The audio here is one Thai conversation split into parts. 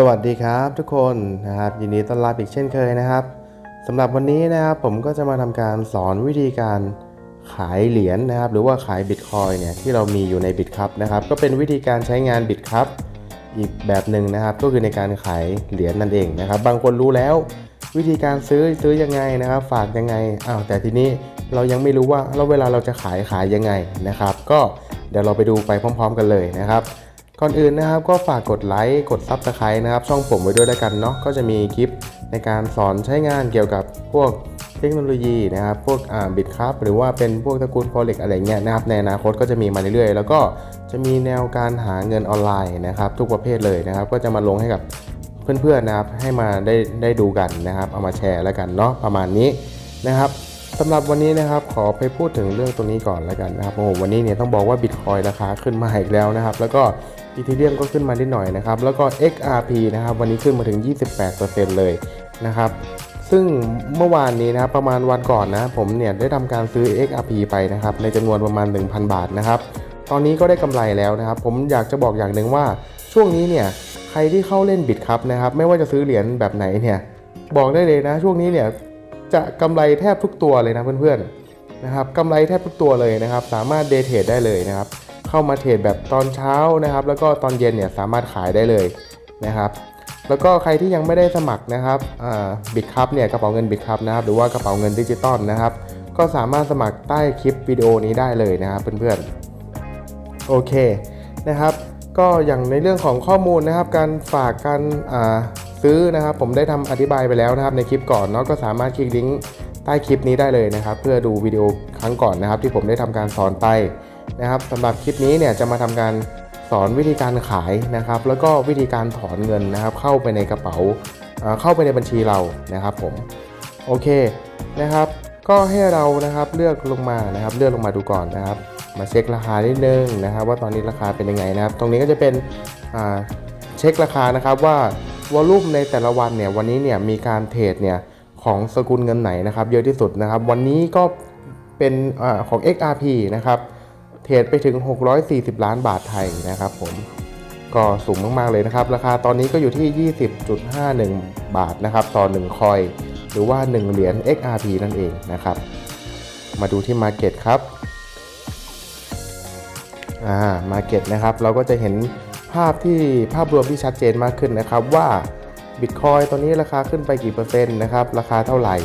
สวัสดีครับทุกคนนะครับยินดีต้อนรับอีกเช่นเคยนะครับสำหรับวันนี้นะครับผมก็จะมาทำการสอนวิธีการขายเหรียญนะครับ หรือว่าขายบิตคอยเนี่ยที่เรามีอยู่ในบิตครับนะครับ ก็เป็นวิธีการใช้งานบิตครับอีกแบบหนึ่งนะครับ ก็คือในการขายเหรียญนั่นเองนะครับ บางคนรู้แล้ว วิธีการซื้อซื้อยังไงนะครับ ฝากยังไงอ้าวแต่ทีนี้เรายังไม่รู้ว่าแล้วเวลาเราจะขายขายยังไงนะครับ ก็เดี๋ยวเราไปดูไปพร้อม ๆ กันเลยนะครับ ก่อนอื่นนะครับก็ฝากกดไลค์กด Subscribe นะครับ ช่องผมไว้ด้วยแล้วกันเนาะก็จะมีคลิปในการสอนใช้งานเกี่ยวกับพวกเทคโนโลยีนะครับ พวกอ่าบิตครับหรือว่าเป็นพวกตระกูล Forex อะไรเงี้ยนะครับในอนาคตก็จะมีมาเรื่อยๆ แล้วก็จะมีแนวการหาเงินออนไลน์นะครับ ทุกประเภทเลยนะครับ ก็จะมาลงให้กับเพื่อนๆนะครับให้มาได้ได้ดูกันนะครับ เอามาแชร์แล้วกันเนาะประมาณนี้นะครับ สำหรับวันนี้นะครับขอไปพูดถึงเรื่องตัวนี้ก่อนแล้วกันนะครับโอ้โหวันนี้เนี่ยต้องบอกว่าบิตคอยราคาขึ้นมาอีกแล้วนะครับ แล้วก็อีเทเรียมก็ขึ้นมานิดหน่อยนะครับ แล้วก็ XRP นะครับ วันนี้ขึ้นมาถึง 28%เลยนะครับ ซึ่งเมื่อวานนี้นะครับประมาณวันก่อนนะผมเนี่ยได้ทำการซื้อ XRP ไปนะครับ ในจำนวนประมาณ 1,000 บาทนะครับ ตอนนี้ก็ได้กำไรแล้วนะครับ ผมอยากจะบอกอย่างหนึ่งว่าช่วงนี้เนี่ยใครที่เข้าเล่นบิตครับนะครับ ไม่ว่าจะซื้อเหรียญแบบไหนเนี่ยบอกได้เลยนะช่วงนี้เนี่ย จะกำไรแทบทุกตัวเลยนะเพื่อนๆนะครับกำไรแทบทุกตัวเลยนะครับ สามารถเดย์เทรดได้เลยนะครับ เข้ามาเทรดแบบตอนเช้านะครับ แล้วก็ตอนเย็นเนี่ยสามารถขายได้เลยนะครับ แล้วก็ใครที่ยังไม่ได้สมัครนะครับบิตคัพเนี่ยกระเป๋าเงินบิตคัพนะครับหรือว่ากระเป๋าเงินดิจิตอลนะครับ ก็สามารถสมัครใต้คลิปวิดีโอนี้ได้เลยนะครับเพื่อนๆโอเคนะครับ ก็อย่างในเรื่องของข้อมูลนะครับ การฝากการ ซื้อนะครับผมได้ทำอธิบายไปแล้วนะครับในคลิปก่อนเนาะก็สามารถคลิกลิงก์ใต้คลิปนี้ได้เลยนะครับ เพื่อดูวิดีโอครั้งก่อนนะครับ ที่ผมได้ทำการสอนไปนะครับสำหรับคลิปนี้เนี่ยจะมาทำการสอนวิธีการขายนะครับ แล้วก็วิธีการถอนเงินนะครับ เข้าไปในกระเป๋าเข้าไปในบัญชีเรานะครับผมโอเคนะครับ ก็ให้เรานะครับเลือกลงมานะครับ เลือกลงมาดูก่อนนะครับ มาเช็คราคานิดนึงนะครับ ว่าตอนนี้ราคาเป็นยังไงนะครับ ตรงนี้ก็จะเป็นเช็คราคานะครับว่า วอลุ่มในแต่ละวันเนี่ยวันนี้เนี่ยมีการเทรดเนี่ยของสกุลเงินไหนนะครับเยอะที่สุดนะครับ วันนี้ก็เป็นอของ XRP นะครับเทรดไปถึง 640 ล้านบาทไทยนะครับผมก็สูงมาก ๆ เลยนะครับ ราคาตอนนี้ก็อยู่ที่ 20.51 บาทนะครับต่อ 1 คอย หรือว่า 1 เหรียญ XRP นั่นเองนะครับ มาดูที่ Market ครับอ่า Market นะครับ เราก็จะเห็น ภาพที่ภาพรวมที่ชัดเจนมากขึ้นนะครับว่า Bitcoin ตอนนี้ราคาขึ้นไปกี่เปอร์เซ็นต์นะครับราคาเท่าไหร่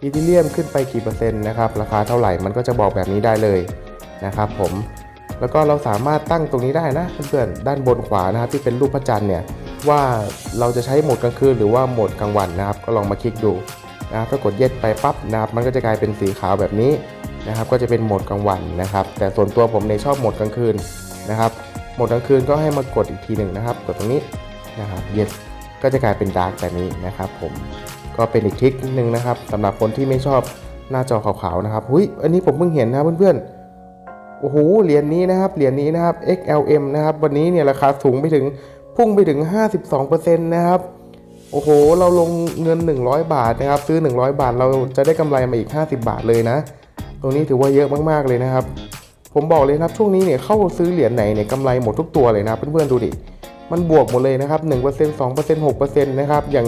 อีทีเรียมขึ้นไปกี่เปอร์เซ็นต์นะครับราคาเท่าไหร่มันก็จะบอกแบบนี้ได้เลยนะครับผมแล้วก็เราสามารถตั้งตรงนี้ได้นะเพื่อนๆด้านบนขวานะครับที่เป็นรูปพระจันทร์เนี่ยว่าเราจะใช้โหมดกลางคืนหรือว่าโหมดกลางวันนะครับก็ลองมาคลิกดูนะครับถ้ากดเย็ดไปปั๊บนะครับมันก็จะกลายเป็นสีขาวแบบนี้นะครับก็จะเป็นโหมดกลางวันนะครับแต่ส่วนตัวผมในชอบโหมดกลางคืนนะครับ หมดกลางคืนก็ให้มากดอีกทีหนึ่งนะครับ กดตรงนี้นะครับ yes ก็จะกลายเป็นดาร์กแบบนี้นะครับ ผมก็เป็นอีกทริคนึงนะครับสำหรับคนที่ไม่ชอบหน้าจอขาวๆนะครับหุยอันนี้ผมเพิ่งเห็นนะเพื่อนๆโอ้โหเหรียญนี้นะครับเหรียญนี้นะครับ XLM นะครับวันนี้เนี่ยราคาสูงไปถึงพุ่งไปถึง 52%นะครับโอ้โห เราลงเงิน 100 บาทนะครับ ซื้อ 100 บาทเราจะได้กำไรมาอีก 50 บาทเลยนะ ตรงนี้ถือว่าเยอะมากๆเลยนะครับ ผมบอกเลยนะครับช่วงนี้เนี่ยเข้าซื้อเหรียญไหนเนี่ยกำไรหมดทุกตัวเลยนะเพื่อนๆดูดิ มันบวกหมดเลยนะครับ1% 2% 6%นต์สองเปอร์เซ็นต์หกเปอร์เซ็นต์นะครับอย่าง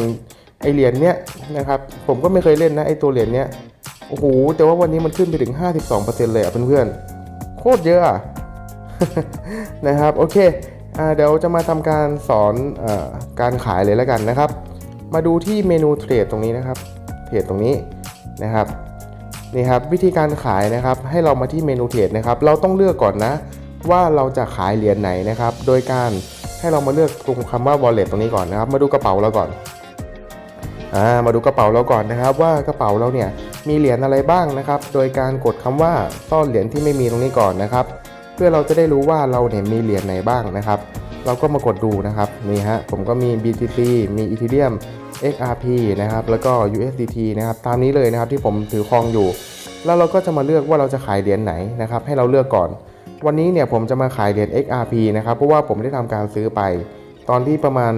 ไอเหรียญเนี้ยนะครับผมก็ไม่เคยเล่นนะไอตัวเหรียญเนี้ยโอ้โหแต่ว่าวันนี้มันขึ้นไปถึง 52%เลยอะเพื่อนๆ โคตรเยอะอะนะครับโอเคอ่าเดี๋ยวจะมาทำการสอนอการขายเลยแล้วกันนะครับ มาดูที่เมนูเทรดตรงนี้นะครับเทรดตรงนี้นะครับ นี่ครับวิธีการขายนะครับให้เรามาที่เมนูเทรดนะครับเราต้องเลือกก่อนนะ ว่าเราจะขายเหรียญไหนนะครับ โดยการให้เรามาเลือกตรงคำว่า wallet ตรงนี้ก่อนนะครับ มาดูกระเป๋าเราก่อนอ่ามาดูกระเป๋าเราก่อนนะครับ ว่ากระเป๋าเราเนี่ยมีเหรียญอะไรบ้างนะครับ โดยการกดคำว่าซ่อนเหรียญที่ไม่มีตรงนี้ก่อนนะครับ เพื่อเราจะได้รู้ว่าเราเนี่ยมีเหรียญไหนบ้างนะครับ เราก็มากดดูนะครับนี่ฮะผมก็มี BTC มี Ethereum XRP นะครับแล้วก็ USDT นะครับตามนี้เลยนะครับที่ผมถือครองอยู่ แล้วเราก็จะมาเลือกว่าเราจะขายเหรียญไหนนะครับให้เราเลือกก่อน วันนี้เนี่ยผมจะมาขายเหรียญ XRP นะครับเพราะว่าผมได้ทำการซื้อไป ตอนที่ประมาณ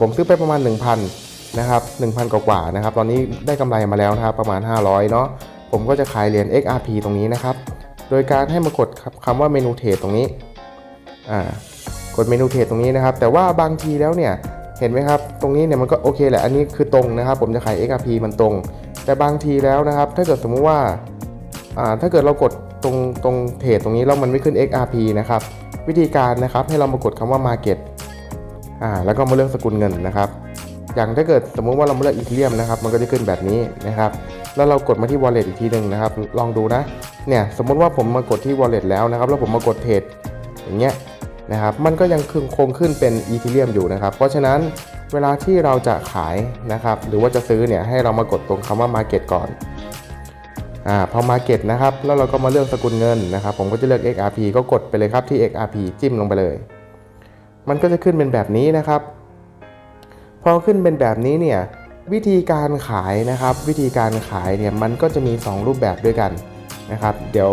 ผมซื้อไปประมาณ 1,000นะครับ1,000 กว่าๆนะครับตอนนี้ได้กำไรมาแล้วนะครับประมาณ 500เนาะผมก็จะขายเหรียญ XRP ตรงนี้นะครับโดยการให้มากดคำว่าเมนูเทรดตรงนี้อ่ากดเมนูเทรดตรงนี้นะครับ แต่ว่าบางทีแล้วเนี่ย เห็นไหมครับ ตรงนี้เนี่ยมันก็โอเคแหละ อันนี้คือตรงนะครับ ผมจะขาย XRP มันตรง แต่บางทีแล้วนะครับ ถ้าเกิดสมมุติว่า อ่า ถ้าเกิดเรากดตรงตรงเพจตรงนี้แล้วมันไม่ขึ้น XRP นะครับ วิธีการนะครับให้เรามากดคำว่า Market อ่า แล้วก็มาเลือกสกุลเงินนะครับ อย่างถ้าเกิดสมมุติว่าเราเลือกอีเทเรียมนะครับ มันก็จะขึ้นแบบนี้นะครับ แล้วเรากดมาที่ wallet อีกทีหนึ่งนะครับ ลองดูนะ เนี่ย สมมุติว่าผมมากดที่ wallet แล้วนะครับ แล้วผมมากดเพจอย่างเงี้ย นะครับ มันก็ยังคงคงขึ้นเป็นอีเทเรียมอยู่นะครับ เพราะฉะนั้นเวลาที่เราจะขายนะครับ หรือว่าจะซื้อเนี่ยให้เรามากดตรงคำว่า market ก่อนอ่าพอ market นะครับ แล้วเราก็มาเลือกสกุลเงินนะครับ ผมก็จะเลือก XRP ก็กดไปเลยครับที่ XRP จิ้มลงไปเลย มันก็จะขึ้นเป็นแบบนี้นะครับ พอขึ้นเป็นแบบนี้เนี่ยวิธีการขายนะครับ วิธีการขายเนี่ยมันก็จะมี 2 รูปแบบด้วยกันนะครับ เดี๋ยว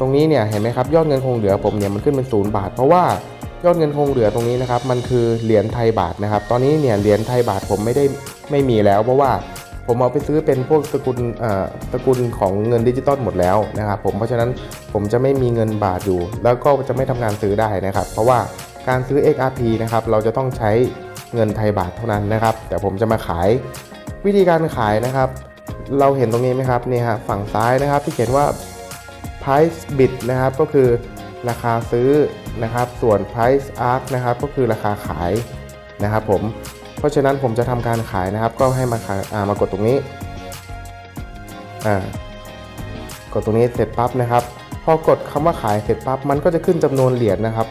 ตรงนี้เนี่ยเห็นไหมครับยอดเงินคงเหลือผมเนี่ยมันขึ้นเป็นศูนย์บาท เพราะว่ายอดเงินคงเหลือตรงนี้นะครับมันคือเหรียญไทยบาทนะครับ ตอนนี้เนี่ยเหรียญไทยบาทผมไม่ได้ไม่มีแล้ว เพราะว่าผมเอาไปซื้อเป็นพวกสกุลอ่าสกุลของเงินดิจิตอลหมดแล้วนะครับผมเพราะฉะนั้นผมจะไม่มีเงินบาทอยู่ แล้วก็จะไม่ทำงานซื้อได้นะครับ เพราะว่าการซื้อ XRP นะครับเราจะต้องใช้เงินไทยบาทเท่านั้นนะครับแต่ผมจะมาขายวิธีการขายนะครับ เราเห็นตรงนี้ไหมครับนี่ฮะฝั่งซ้ายนะครับที่เขียนว่า price bid นะครับก็คือราคาซื้อนะครับ ส่วน price ask นะครับก็คือราคาขายนะครับผมเพราะฉะนั้นผมจะทำการขายนะครับ ก็ให้มาขายมากดตรงนี้กดตรงนี้เสร็จปั๊บนะครับ พอกดคำว่าขายเสร็จปั๊บมันก็จะขึ้นจำนวนเหรียญนะครับ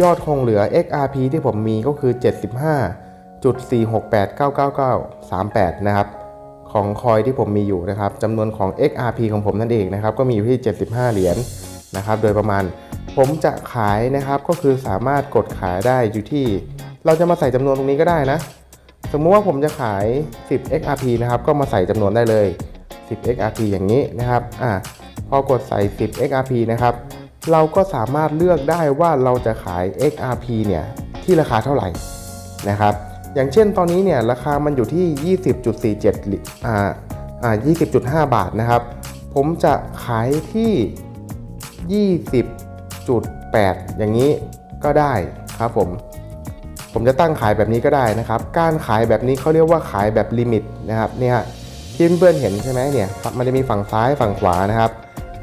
ยอดคงเหลือ XRP ที่ผมมีก็คือ 75.4689938 นะครับ ของคอยที่ผมมีอยู่นะครับจำนวนของ XRP ของผมนั่นเองนะครับ ก็มีอยู่ที่ 75 เหรียญนะครับ โดยประมาณผมจะขายนะครับ ก็คือสามารถกดขายได้อยู่ที่ เราจะมาใส่จำนวนตรงนี้ก็ได้นะ สมมุติว่าผมจะขาย 10 XRP นะครับ ก็มาใส่จำนวนได้เลย 10 XRP อย่างนี้นะครับ อ่าพอกดใส่ 10 XRP นะครับ เราก็สามารถเลือกได้ว่าเราจะขาย XRP เนี่ยที่ราคาเท่าไหร่นะครับ อย่างเช่นตอนนี้เนี่ยราคามันอยู่ที่ 20.47อ่าอ่า20.5 บาทนะครับ ผมจะขายที่ 20.8 อย่างนี้ก็ได้ครับผม ผมจะตั้งขายแบบนี้ก็ได้นะครับ การขายแบบนี้เขาเรียกว่าขายแบบลิมิตนะครับเนี่ยที่เพื่อนๆเห็นใช่ไหมเนี่ยมันจะมีฝั่งซ้ายฝั่งขวานะครับ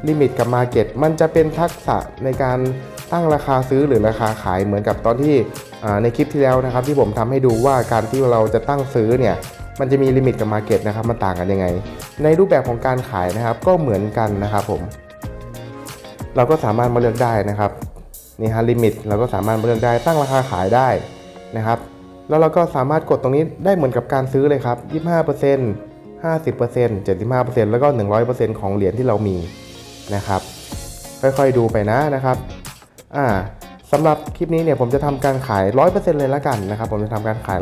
ลิมิตกับมาเก็ตมันจะเป็นทักษะในการตั้งราคาซื้อหรือราคาขายเหมือนกับตอนที่ ในคลิปที่แล้วนะครับที่ผมทำให้ดูว่าการที่เราจะตั้งซื้อเนี่ยมันจะมีลิมิตกับมาเก็ตนะครับมันต่างกันยังไง ในรูปแบบของการขายนะครับก็เหมือนกันนะครับผม เราก็สามารถมาเลือกได้นะครับนี่ฮะลิมิตเราก็สามารถมาเลือกได้ตั้งราคาขายได้นะครับ แล้วเราก็สามารถกดตรงนี้ได้เหมือนกับการซื้อเลยครับ 25% 50% 75%แล้วก็ 100%ของเหรียญที่เรามีนะครับ ค่อยๆดูไปนะนะครับ อ่า สำหรับคลิปนี้เนี่ยผมจะทำการขาย 100%เลยละกันนะครับ ผมจะทำการขาย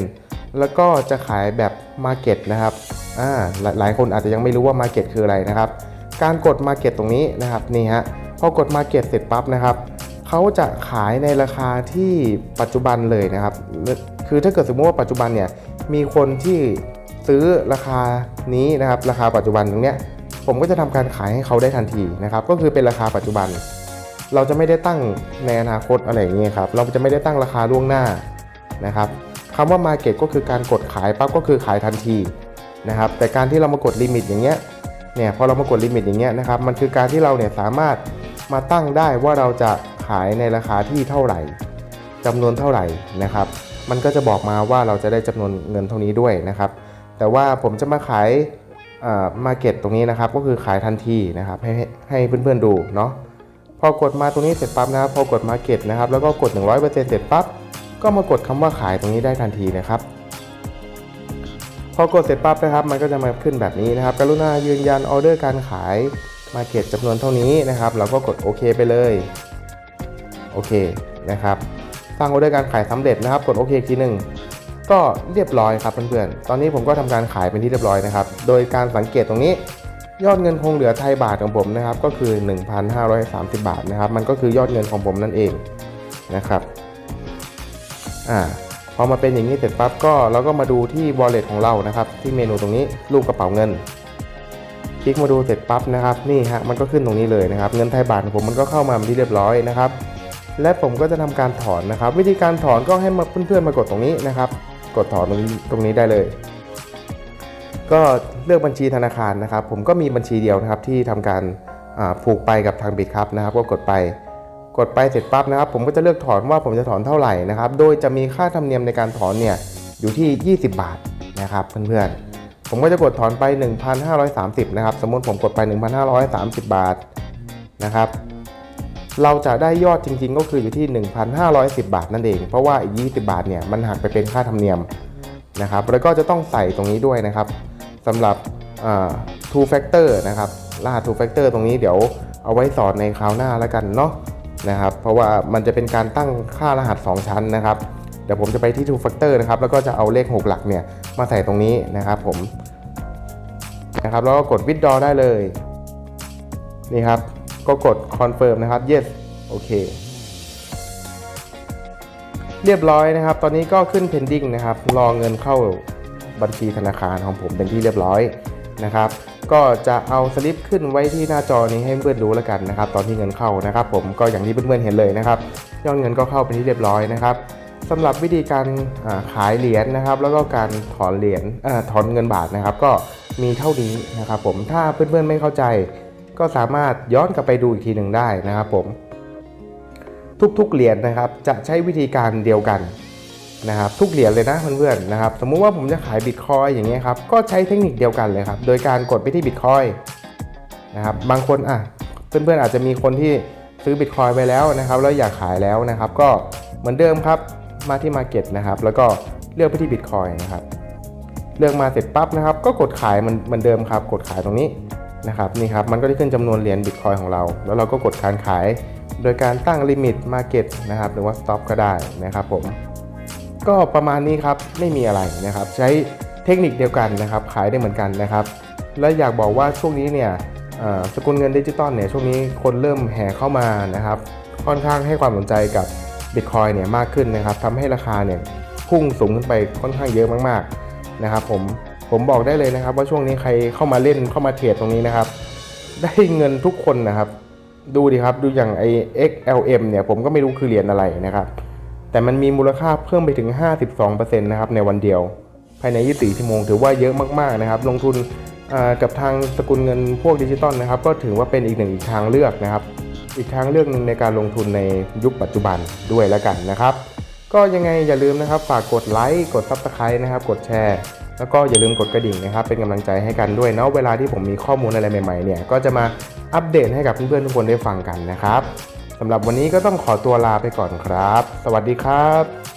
100%แล้วก็จะขายแบบ Market นะครับอ่าหลายหลายคนอาจจะยังไม่รู้ว่า Market คืออะไรนะครับ การกด Market ตรงนี้นะครับนี่ฮะพอกด Market เสร็จปั๊บนะครับเขาจะขายในราคาที่ปัจจุบันเลยนะครับ คือถ้าเกิดสมมติว่าปัจจุบันเนี่ยมีคนที่ซื้อราคานี้นะครับ ราคาปัจจุบันตรงเนี้ยผมก็จะทำการขายให้เขาได้ทันทีนะครับ ก็คือเป็นราคาปัจจุบัน เราจะไม่ได้ตั้งในอนาคตอะไรอย่างเงี้ยครับ เราจะไม่ได้ตั้งราคาล่วงหน้านะครับคำว่า Market ก็คือการกดขายปั๊บก็คือขายทันทีนะครับแต่การที่เรามากดลิมิตอย่างเงี้ยเนี่ยพอเรามากดลิมิตอย่างเงี้ยนะครับมันคือการที่เราเนี่ยสามารถมาตั้งได้ว่าเราจะขายในราคาที่เท่าไหร่จำนวนเท่าไหร่นะครับ มันก็จะบอกมาว่าเราจะได้จำนวนเงินเท่านี้ด้วยนะครับ แต่ว่าผมจะมาขายมาเก็ตตรงนี้นะครับ ก็คือขายทันทีนะครับให้ให้ให้เพื่อนๆดูเนาะ พอกดมาตรงนี้เสร็จปั๊บนะครับ พอกดมาเก็ตนะครับ แล้วก็กด 100%เสร็จปั๊บ ก็มากดคำว่าขายตรงนี้ได้ทันทีนะครับ พอกดเสร็จปั๊บนะครับ มันก็จะมาขึ้นแบบนี้นะครับ กรุณายืนยันออเดอร์การขายมาเก็ตจำนวนเท่านี้นะครับ เราก็กดโอเคไปเลย โอเคนะครับ สร้างออเดอร์การขายสำเร็จนะครับ กดโอเคทีหนึ่งก็เรียบร้อยครับเพื่อนๆ ตอนนี้ผมก็ทำการขายเป็นที่เรียบร้อยนะครับ โดยการสังเกตตรงนี้ ยอดเงินคงเหลือไทยบาทของผมนะครับ ก็คือ 1,530 บาทนะครับ มันก็คือยอดเงินของผมนั่นเองนะครับอ่าพอมาเป็นอย่างนี้เสร็จปั๊บก็เราก็มาดูที่ wallet ของเรานะครับ ที่เมนูตรงนี้รูปกระเป๋าเงิน คลิกมาดูเสร็จปั๊บนะครับนี่ฮะมันก็ขึ้นตรงนี้เลยนะครับ เงินไทยบาทของผมมันก็เข้ามาเป็นที่เรียบร้อยนะครับ และผมก็จะทำการถอนนะครับ วิธีการถอนก็ให้มาเพื่อนๆมากดตรงนี้นะครับ กดถอนตรงนี้ตรงนี้ได้เลย ก็เลือกบัญชีธนาคารนะครับ ผมก็มีบัญชีเดียวนะครับที่ทำการผูกไปกับทางบิตครับนะครับ ก็กดไป กดไปเสร็จปั๊บนะครับ ผมก็จะเลือกถอนว่าผมจะถอนเท่าไหร่นะครับ โดยจะมีค่าธรรมเนียมในการถอนเนี่ยอยู่ที่ 20 บาทนะครับเพื่อนๆ ผมก็จะกดถอนไป 1,530 นะครับ สมมติผมกดไป 1,530 บาทนะครับ เราจะได้ยอดจริงๆ ก็คืออยู่ที่ 1,510 บาทนั่นเอง เพราะว่าอีก 20 บาทเนี่ยมันหักไปเป็นค่าธรรมเนียมนะครับ แล้วก็จะต้องใส่ตรงนี้ด้วยนะครับ สำหรับอ่า two factor นะครับรหัส two factor ตรงนี้เดี๋ยวเอาไว้สอนในคราวหน้าแล้วกันเนาะนะครับ เพราะว่ามันจะเป็นการตั้งค่ารหัส 2 ชั้นนะครับ เดี๋ยวผมจะไปที่ two factor นะครับ แล้วก็จะเอาเลข 6 หลักเนี่ยมาใส่ตรงนี้นะครับผมนะครับแล้วก็กด withdraw ได้เลยนี่ครับ ก็กด confirm นะครับ yes โอเคเรียบร้อยนะครับ ตอนนี้ก็ขึ้น pending นะครับ รอเงินเข้า บัญชีธนาคารของผมเป็นที่เรียบร้อยนะครับ ก็จะเอาสลิปขึ้นไว้ที่หน้าจอนี้ให้เพื่อนรู้แล้วกันนะครับ ตอนที่เงินเข้านะครับ ผมก็อย่างที่เพื่อนๆเห็นเลยนะครับยอดเงินก็เข้าเป็นที่เรียบร้อยนะครับสำหรับวิธีการขายเหรียญนะครับ แล้วก็การถอนเหรียญถอนเงินบาทนะครับ ก็มีเท่านี้นะครับผมถ้าเพื่อนๆไม่เข้าใจ ก็สามารถย้อนกลับไปดูอีกทีหนึ่งได้นะครับผมทุกๆเหรียญนะครับจะใช้วิธีการเดียวกัน นะครับทุกเหรียญเลยนะเพื่อนๆนะครับสมมุติว่าผมจะขายบิตคอยอย่างเงี้ยครับก็ใช้เทคนิคเดียวกันเลยครับโดยการกดไปที่บิตคอยนะครับบางคนอะเพื่อนๆอาจจะมีคนที่ซื้อบิตคอยไปแล้วนะครับแล้วอยากขายแล้วนะครับก็เหมือนเดิมครับมาที่ Market นะครับแล้วก็เลือกไปที่บิตคอยนะครับเลือกมาเสร็จปั๊บนะครับ ก็กดขายมันเหมือนเดิมครับ กดขายตรงนี้นะครับนี่ครับมันก็จะขึ้นจำนวนเหรียญบิตคอยของเรา แล้วเราก็กดการขาย โดยการตั้งลิมิตมาเก็ตนะครับหรือว่าสต็อปก็ได้นะครับผม ก็ประมาณนี้ครับไม่มีอะไรนะครับ ใช้เทคนิคเดียวกันนะครับ ขายได้เหมือนกันนะครับ และอยากบอกว่าช่วงนี้เนี่ยสกุลเงินดิจิตอลเนี่ยช่วงนี้คนเริ่มแห่เข้ามานะครับ ค่อนข้างให้ความสนใจกับบิตคอยเนี่ยมากขึ้นนะครับทำให้ราคาเนี่ยพุ่งสูงขึ้นไปค่อนข้างเยอะมากๆนะครับ ผมผมบอกได้เลยนะครับ ว่าช่วงนี้ใครเข้ามาเล่นเข้ามาเทรดตรงนี้นะครับ ได้เงินทุกคนนะครับ ดูดิครับดูอย่างไอ XLM เนี่ยผมก็ไม่รู้คือเหรียญอะไรนะครับ แต่มันมีมูลค่าเพิ่มไปถึง 52%นะครับในวันเดียว ภายใน 24 ชั่วโมง ถือว่าเยอะมากๆนะครับ ลงทุนกับทางสกุลเงินพวกดิจิตอลนะครับ ก็ถือว่าเป็นอีกหนึ่งอีกทางเลือกนะครับ อีกทางเลือกหนึ่งในการลงทุนในยุคปัจจุบันด้วยแล้วกันนะครับ ก็ยังไงอย่าลืมนะครับ ฝากกดไลค์กด Subscribe นะครับ กดแชร์ แล้วก็อย่าลืมกดกระดิ่งนะครับ เป็นกำลังใจให้กันด้วยเนาะเวลาที่ผมมีข้อมูลอะไรใหม่ๆเนี่ยก็จะมาอัปเดตให้กับเพื่อนๆทุกคนได้ฟังกันนะครับ สำหรับวันนี้ก็ต้องขอตัวลาไปก่อนครับ สวัสดีครับ